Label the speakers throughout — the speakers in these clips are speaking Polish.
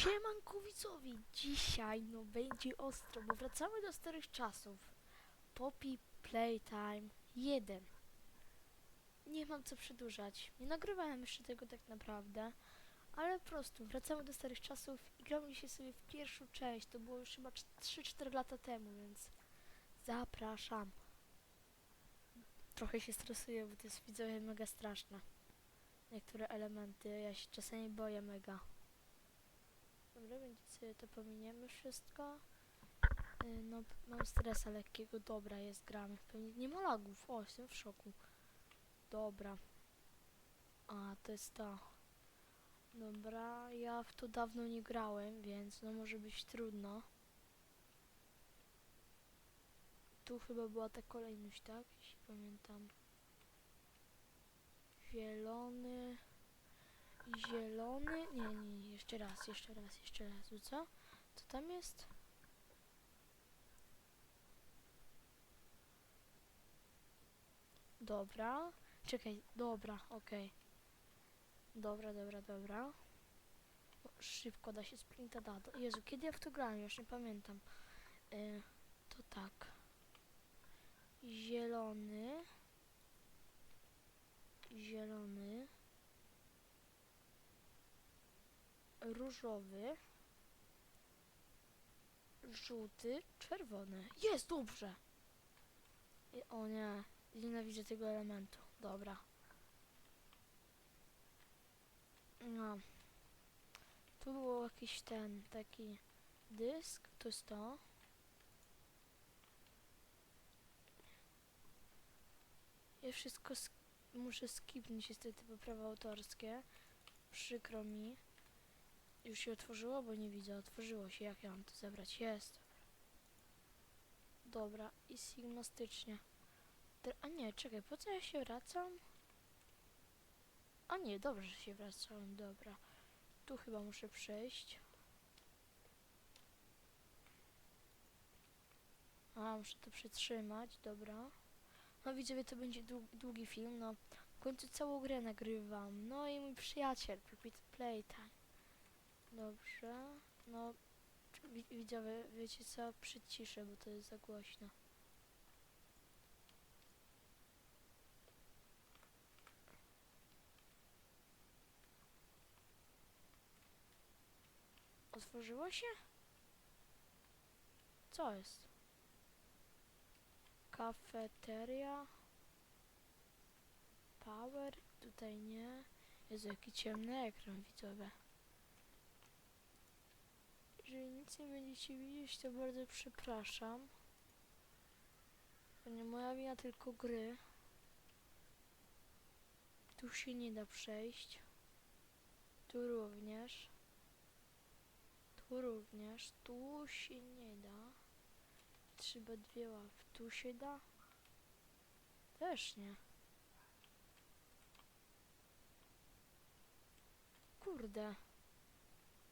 Speaker 1: Siemanko widzowie, dzisiaj no będzie ostro, bo wracamy do starych czasów. Poppy Playtime 1. Nie mam co przedłużać, nie nagrywałem jeszcze tego tak naprawdę, ale po prostu wracamy do starych czasów i gramy się sobie w pierwszą część, to było już chyba 3-4 lata temu, więc zapraszam. Trochę się stresuję, bo to jest widzowie mega straszne. Niektóre elementy, ja się czasami boję mega. Dobra, więc sobie to pominiemy wszystko. Y, No, mam stresa lekkiego. Dobra, jest gramy. Pewnie nie ma lagów. O, jestem w szoku. Dobra. A, to jest to. Dobra, ja w to dawno nie grałem, więc no może być trudno. Tu chyba była ta kolejność, tak? Jeśli pamiętam. Zielony. Zielony. Nie, nie, jeszcze raz, jeszcze raz, jeszcze raz. Co? Co tam jest? Dobra. Czekaj, dobra, okej. Dobra, dobra, dobra. O, szybko da się sprinta da. Jezu, kiedy ja w to grałem? Już nie pamiętam. Y, to tak. Zielony. Zielony. Różowy, żółty, czerwony. Jest dobrze! I, o nie, nienawidzę tego elementu. Dobra. No. Tu było jakiś ten, taki dysk, to jest to. Ja wszystko sk muszę skipnąć niestety, bo autorskie. Przykro mi. Już się otworzyło, bo nie widzę. Otworzyło się. Jak ja mam to zebrać? Jest. Dobra. I sigmastycznie. Ter- A nie, czekaj. Po co ja się wracam? A nie, dobrze że się wracałem. Dobra. Tu chyba muszę przejść. A, muszę to przytrzymać. Dobra. No widzowie, to będzie dłu- długi film. No, w końcu całą grę nagrywam. No i mój przyjaciel, Repeat Playtime. Dobrze. No, wi- widzowie, wiecie co? Przyciszę, bo to jest za głośno. Otworzyło się? Co jest? Kafeteria. Power. Tutaj nie. Jezu, jaki ciemny ekran, widzowie. Jeżeli nic nie będziecie widzieć, to bardzo przepraszam. To nie moja wina, tylko gry. Tu się nie da przejść. Tu również. Tu również. Tu się nie da. Trzeba dwie łapy. Tu się da? Też nie. Kurde.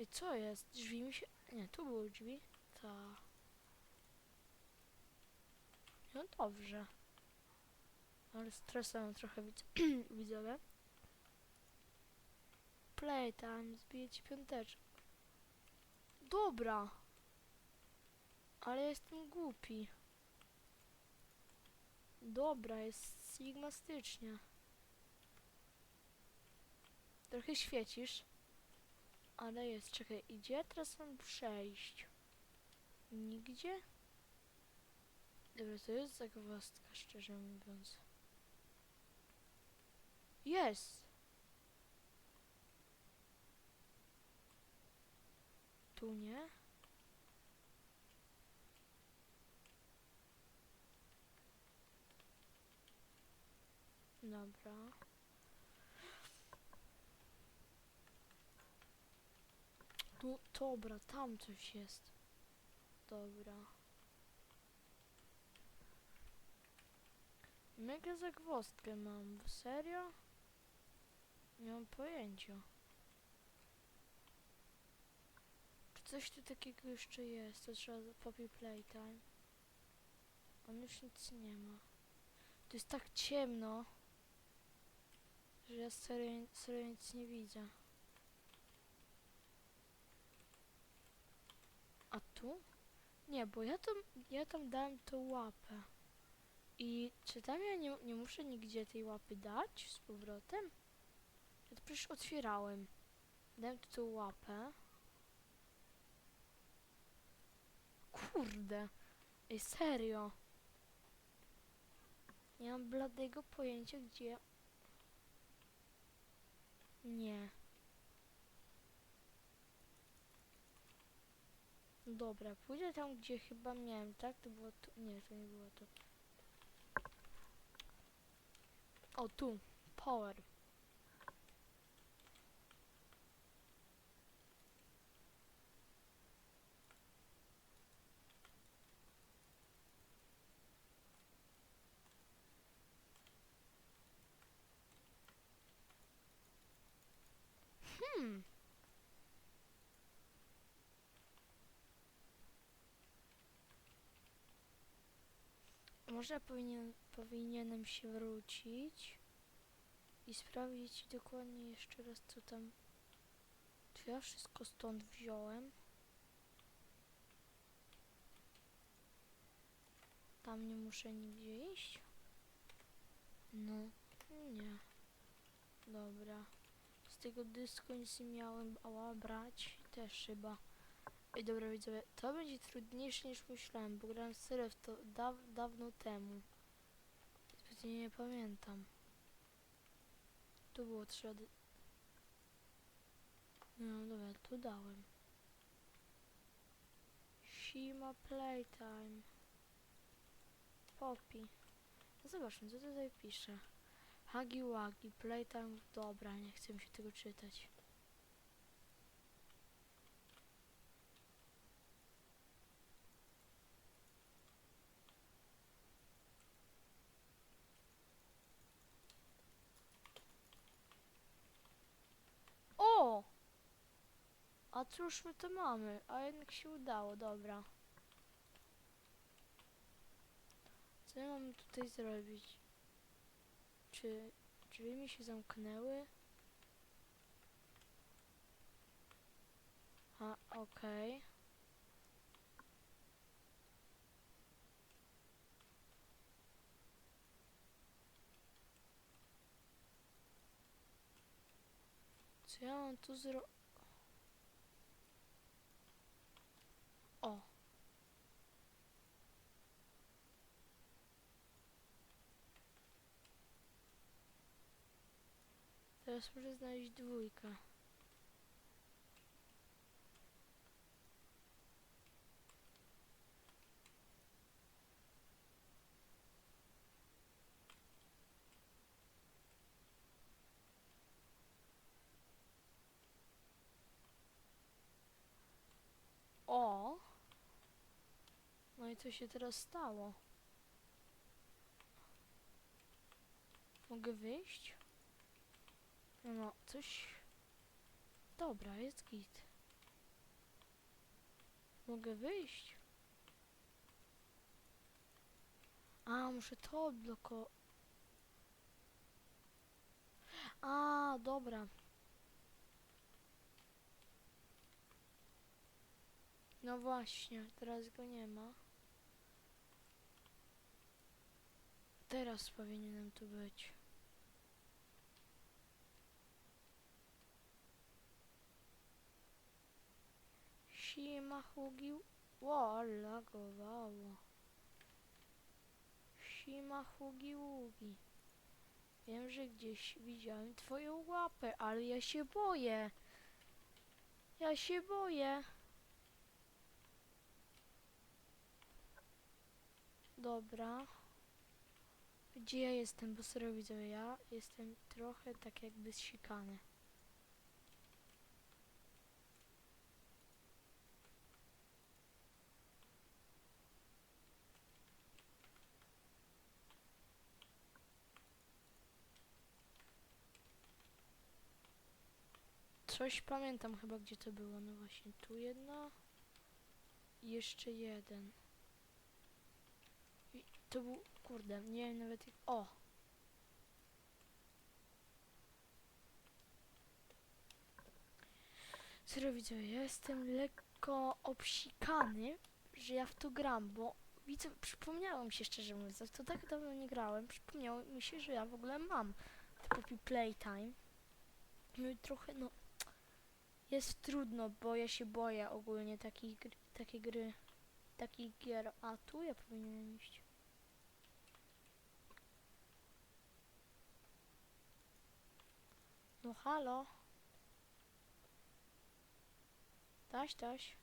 Speaker 1: Ej, co jest? Drzwi mi się... Nie, tu były drzwi. Ta. No dobrze. Ale stresują trochę widz widzowie. Playtime, zbiję ci piąteczkę. Dobra. Ale jestem głupi. Dobra, jest sigmastycznie. Trochę świecisz. Ale jest, czekaj, idzie? Teraz mam przejść. Nigdzie? Dobra, to jest zagwozdka, szczerze mówiąc. Jest! Tu nie? Dobra. No dobra, tam coś jest. Dobra. Mega zagwozdkę mam. Serio? Nie mam pojęcia. Czy coś tu takiego jeszcze jest? To trzeba poppy playtime. On już nic nie ma. Tu jest tak ciemno, że ja serio, serio nic nie widzę. Tu? Nie, bo ja tam, ja tam dałem tą łapę. I czy tam ja nie, nie muszę nigdzie tej łapy dać z powrotem? Ja to przecież otwierałem. Dałem tu tą łapę. Kurde. Ej, serio. Nie mam bladego pojęcia, gdzie... Nie. Dobra, pójdę tam, gdzie chyba miałem, tak? To było tu. Nie, to nie było tu. O, tu. Power. Może powinien, powinienem się wrócić i sprawdzić dokładnie jeszcze raz co tam. Czy ja wszystko stąd wziąłem? Tam nie muszę nigdzie iść? No, nie. Dobra. Z tego dysku nic nie miałem ała brać. Też chyba. Ej, dobra widzowie, to będzie trudniejsze niż myślałem, bo grałem serio w to daw dawno temu. Zbytnio nie pamiętam. Tu było trzeba... dy- No dobra, tu dałem. Shima Playtime. Poppy. No zobaczmy, co tutaj pisze. Hagi Wagi, Playtime, dobra, nie chcę mi się tego czytać. O! A cóż my to mamy? A jednak się udało, dobra. Co ja mam tutaj zrobić? Czy drzwi mi się zamknęły? A, okej. Co ja mam tu zro... O! Teraz muszę znaleźć dwójkę. O! No i co się teraz stało? Mogę wyjść? No, coś... Dobra, jest git. Mogę wyjść? A, muszę to odblokować. A, dobra. No właśnie, teraz go nie ma. Teraz powinienem tu być. Sima hugi... Ło, lagowało. Sima hugi ługi. Wiem, że gdzieś widziałem twoją łapę, ale ja się boję. Ja się boję. Dobra. Gdzie ja jestem? Bo serio widzę, ja jestem trochę tak jakby zsikany. Coś pamiętam chyba gdzie to było. No właśnie tu jedno. I jeszcze jeden. I to był, kurde, nie wiem nawet. O! Serio widzowie, ja jestem lekko obsikany, że ja w to gram, bo widzę, przypomniało mi się szczerze mówiąc, to tak dawno nie grałem, przypomniało mi się, że ja w ogóle mam Poppy Playtime. No i trochę, no, jest trudno, bo ja się boję ogólnie takich gr, takie gry, takich gier. A tu ja powinienem iść. No halo. Taś, taś.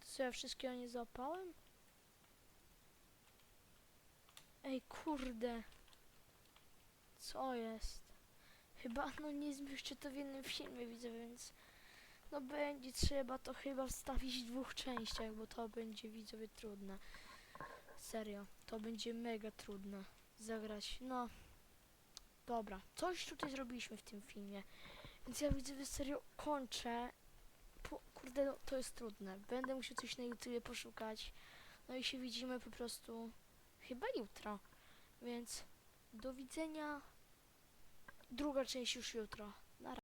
Speaker 1: Co, ja wszystkiego nie złapałem? Ej, kurde. Co jest? Chyba, no nie zmieszczę to w jednym filmie, widzę, więc... No będzie trzeba to chyba wstawić w dwóch częściach, bo to będzie, widzowie, trudne. Serio, to będzie mega trudne zagrać. No, dobra, coś tutaj zrobiliśmy w tym filmie. Więc ja widzę, serio kończę. Po, kurde, no, to jest trudne. Będę musiał coś na YouTubie poszukać. No i się widzimy po prostu chyba jutro. Więc do widzenia. Druga część już jutro. Na